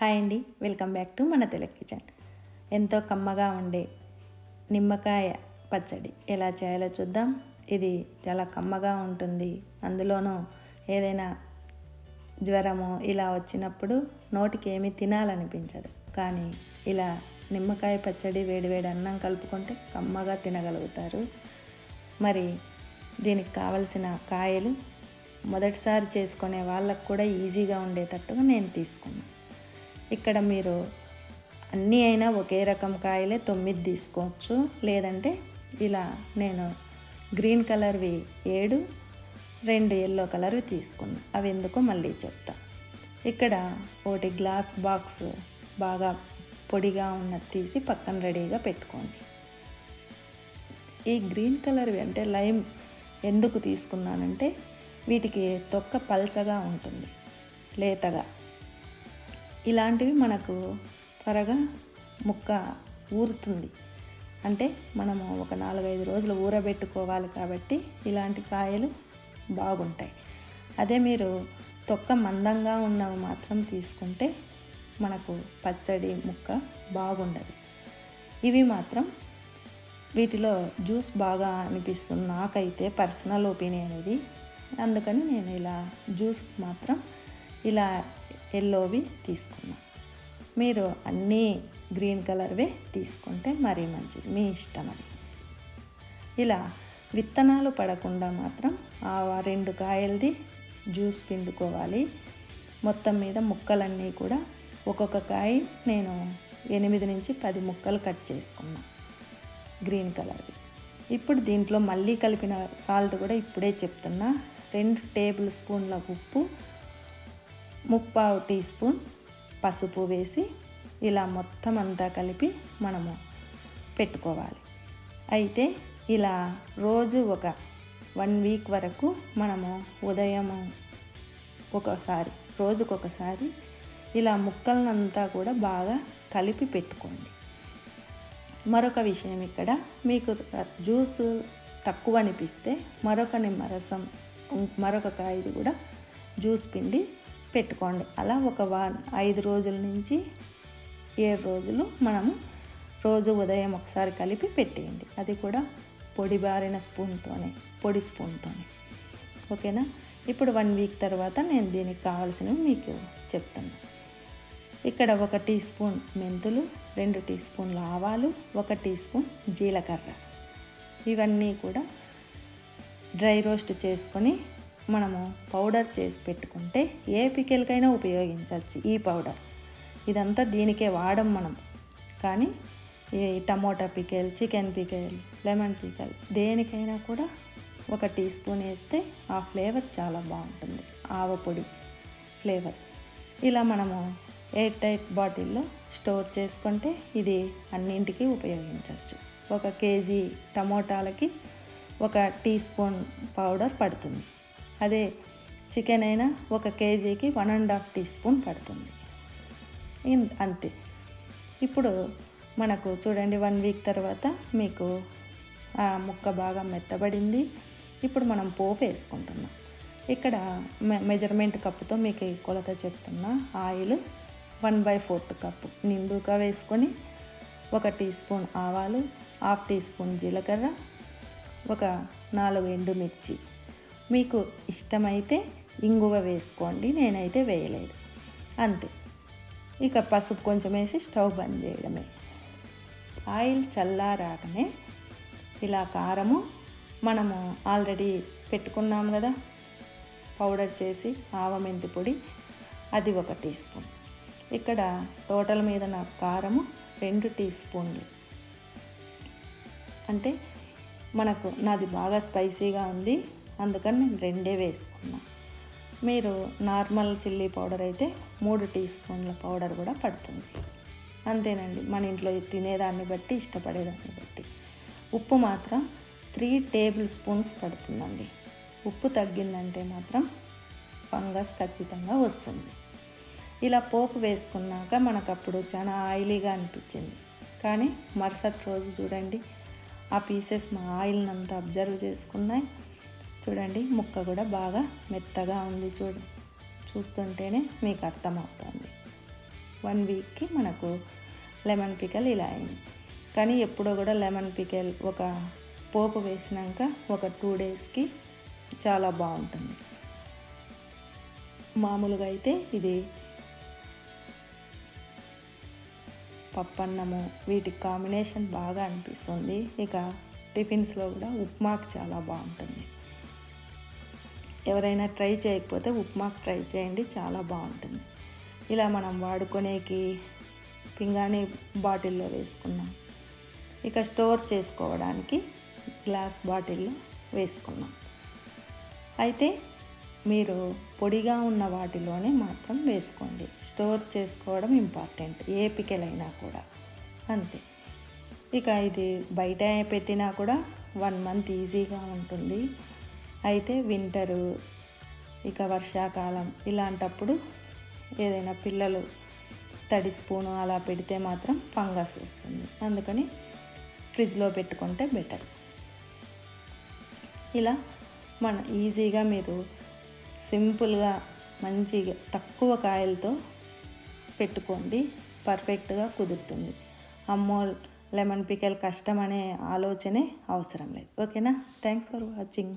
Hi అండి. Welcome back to మన Telugu kitchen. ఎంతో కమ్మగా ఉండే నిమ్మకాయ పచ్చడి ఎలా చేయాలో చూద్దాం. ఇది చాలా కమ్మగా ఉంటుంది. అందులోనూ ఏదైనా జ్వరము ఇలా వచ్చినప్పుడు నోటికి ఏమీ తినాలనిపించదు. కానీ ఇలా నిమ్మకాయ పచ్చడి వేడివేడి అన్నం కలుపుకుంటే కమ్మగా తినగలుగుతారు. మరి దీనికి కావలసిన కాయలు మొదటిసారి చేసుకునే వాళ్ళకు కూడా ఈజీగా ఉండేటట్టుగా నేను తీసుకున్నాను ఇక్కడ మీరు అన్నీ అయినా ఒకే రకం కాయలే తొమ్మిది తీసుకోవచ్చు. లేదంటే ఇలా నేను గ్రీన్ కలర్వి ఏడు రెండు ఎల్లో కలర్వి తీసుకున్నాను అవి ఎందుకో మళ్ళీ చెప్తా. ఇక్కడ ఒకటి గ్లాస్ బాక్స్ బాగా పొడిగా ఉన్నది తీసి పక్కన రెడీగా పెట్టుకోండి. ఈ గ్రీన్ కలర్వి అంటే లైమ్ ఎందుకు తీసుకున్నానంటే వీటికి తొక్క పల్చగా ఉంటుంది. లేతగా. ఇలాంటివి మనకు త్వరగా ముక్క ఊరుతుంది. అంటే మనము ఒక నాలుగైదు రోజులు ఊరబెట్టుకోవాలి కాబట్టి ఇలాంటి కాయలు బాగుంటాయి. అదే మీరు తొక్క మందంగా ఉన్నవి మాత్రం తీసుకుంటే మనకు పచ్చడి ముక్క బాగుండదు. ఇవి మాత్రం వీటిలో జ్యూస్ బాగా అనిపిస్తుంది. నాకైతే పర్సనల్ ఒపీనియన్ ఇది. అందుకని నేను ఇలా జ్యూస్ మాత్రం ఇలా ఎల్లోవి తీసుకున్నా మీరు అన్నీ గ్రీన్ కలర్వే తీసుకుంటే మరీ మంచిది మీ ఇష్టం అది. ఇలా విత్తనాలు పడకుండా మాత్రం ఆ రెండు కాయలది జ్యూస్ పిండుకోవాలి. మొత్తం మీద ముక్కలన్నీ కూడా ఒక్కొక్క కాయ నేను ఎనిమిది నుంచి పది ముక్కలు కట్ చేసుకున్నా గ్రీన్ కలర్వి. ఇప్పుడు దీంట్లో మళ్ళీ కలిపిన సాల్ట్ కూడా ఇప్పుడే చెప్తున్నా. రెండు టేబుల్ స్పూన్ల ఉప్పు ముప్పావు టీ స్పూన్ పసుపు వేసి ఇలా మొత్తం అంతా కలిపి మనము పెట్టుకోవాలి. అయితే ఇలా రోజు ఒక వన్ వీక్ వరకు మనము ఉదయం ఒకసారి రోజుకొకసారి ఇలా ముక్కలనంతా కూడా బాగా కలిపి పెట్టుకోండి. మరొక విషయం ఇక్కడ మీకు జ్యూస్ తక్కువ అనిపిస్తే మరొక నిమ్మరసం మరొక కాయది కూడా జ్యూస్ పిండి పెట్టుకోండి. అలా ఒక వా ఐదు రోజుల నుంచి ఏడు రోజులు మనము రోజు ఉదయం ఒకసారి కలిపి పెట్టేయండి. అది కూడా పొడి బారిన స్పూన్తోనే పొడి స్పూన్తోనే. ఓకేనా? ఇప్పుడు వన్ వీక్ తర్వాత నేను దీనికి కావాల్సినవి మీకు చెప్తాను ఇక్కడ ఒక టీ స్పూన్ మెంతులు రెండు టీ స్పూన్ల ఆవాలు ఒక టీ స్పూన్ జీలకర్ర. ఇవన్నీ కూడా డ్రై రోస్ట్ చేసుకొని మనము పౌడర్ చేసి పెట్టుకుంటే ఏ పికెల్కైనా ఉపయోగించవచ్చు ఈ పౌడర్. ఇదంతా దీనికే వాడం మనం. కానీ ఈ tomato pickle chicken pickle lemon pickle దేనికైనా కూడా ఒక టీ స్పూన్ వేస్తే ఆ ఫ్లేవర్ చాలా బాగుంటుంది. ఆవపొడి ఫ్లేవర్. ఇలా మనము ఎయిర్ టైట్ బాటిల్లో స్టోర్ చేసుకుంటే ఇది అన్నింటికి ఉపయోగించవచ్చు. ఒక కేజీ టమోటాలకి ఒక టీ స్పూన్ పౌడర్ పడుతుంది. అదే చికెన్ అయినా ఒక కేజీకి one and half teaspoon పడుతుంది. అంతే. ఇప్పుడు మనకు చూడండి వన్ వీక్ తర్వాత మీకు ఆ ముక్క బాగా మెత్తబడింది. ఇప్పుడు మనం పోపు వేసుకుంటున్నాం. ఇక్కడ మెజర్మెంట్ కప్పుతో మీకు కొలత చెప్తున్నా. Oil one by fourth cup నిండుగా వేసుకొని ఒక టీ స్పూన్ ఆవాలు హాఫ్ టీ స్పూన్ జీలకర్ర ఒక నాలుగు ఎండుమిర్చి మీకు ఇష్టమైతే ఇంగువ వేసుకోండి నేనైతే వేయలేదు. అంతే. ఇక పసుపు కొంచెం వేసి స్టవ్ బంద్ చేయడమే. ఆయిల్ చల్లారాకనే ఇలా కారము మనము ఆల్రెడీ పెట్టుకున్నాం కదా పౌడర్ చేసి ఆవమెంతి పొడి అది ఒక టీ స్పూన్. ఇక్కడ టోటల్ మీద నాకు కారము రెండు టీ స్పూన్లు. అంటే మనకు నాది బాగా స్పైసీగా ఉంది అందుకని నేను రెండే వేసుకున్నా. మీరు నార్మల్ చిల్లీ పౌడర్ అయితే మూడు టీ స్పూన్ల పౌడర్ కూడా పడుతుంది. అంతేనండి మన ఇంట్లో తినేదాన్ని బట్టి ఇష్టపడేదాన్ని బట్టి. ఉప్పు మాత్రం త్రీ టేబుల్ స్పూన్స్ పడుతుందండి. ఉప్పు తగ్గిందంటే మాత్రం ఫంగస్ ఖచ్చితంగా వస్తుంది. ఇలా పోపు వేసుకున్నాక మనకు అప్పుడు చాలా ఆయిలీగా అనిపించింది. కానీ మరుసటి రోజు చూడండి ఆ పీసెస్ మా ఆయిల్ని అంతా అబ్జర్వ్ చేసుకున్నాయి. చూడండి ముక్క కూడా బాగా మెత్తగా ఉంది చూడు చూస్తుంటేనే మీకు అర్థమవుతుంది. వన్ వీక్కి మనకు లెమన్ పికల్ ఇలా అయింది. కానీ ఎప్పుడో కూడా లెమన్ పికల్ ఒక పోపు వేసినాక ఒక టూ డేస్కి చాలా బాగుంటుంది. మామూలుగా అయితే ఇది పప్పన్నము వీటి కాంబినేషన్ బాగా అనిపిస్తుంది. ఇక టిఫిన్స్లో కూడా ఉప్మాకు చాలా బాగుంటుంది. ఎవరైనా ట్రై చేయకపోతే ఉప్మాకు ట్రై చేయండి చాలా బాగుంటుంది. ఇలా మనం వాడుకునేకి పింగాణి బాటిల్లో వేసుకున్నాం. ఇక స్టోర్ చేసుకోవడానికి గ్లాస్ బాటిల్లో వేసుకున్నాం. అయితే మీరు పొడిగా ఉన్న వాటిలోనే మాత్రం వేసుకోండి. స్టోర్ చేసుకోవడం ఇంపార్టెంట్ ఏ పికెలైనా కూడా. అంతే. ఇక ఇది బయట పెట్టినా కూడా వన్ మంత్ ఈజీగా ఉంటుంది. అయితే వింటరు. ఇక వర్షాకాలం ఇలాంటప్పుడు ఏదైనా పిల్లలు తడి స్పూను అలా పెడితే మాత్రం ఫంగస్ వస్తుంది. అందుకని ఫ్రిడ్జ్లో పెట్టుకుంటే బెటర్. ఇలా మన ఈజీగా మీరు సింపుల్గా మంచిగా తక్కువ కాయలతో పెట్టుకోండి. పర్ఫెక్ట్గా కుదురుతుంది. అమ్మో లెమన్ పికల్ కష్టం అనే ఆలోచనే అవసరం లేదు. ఓకేనా? Thanks for watching.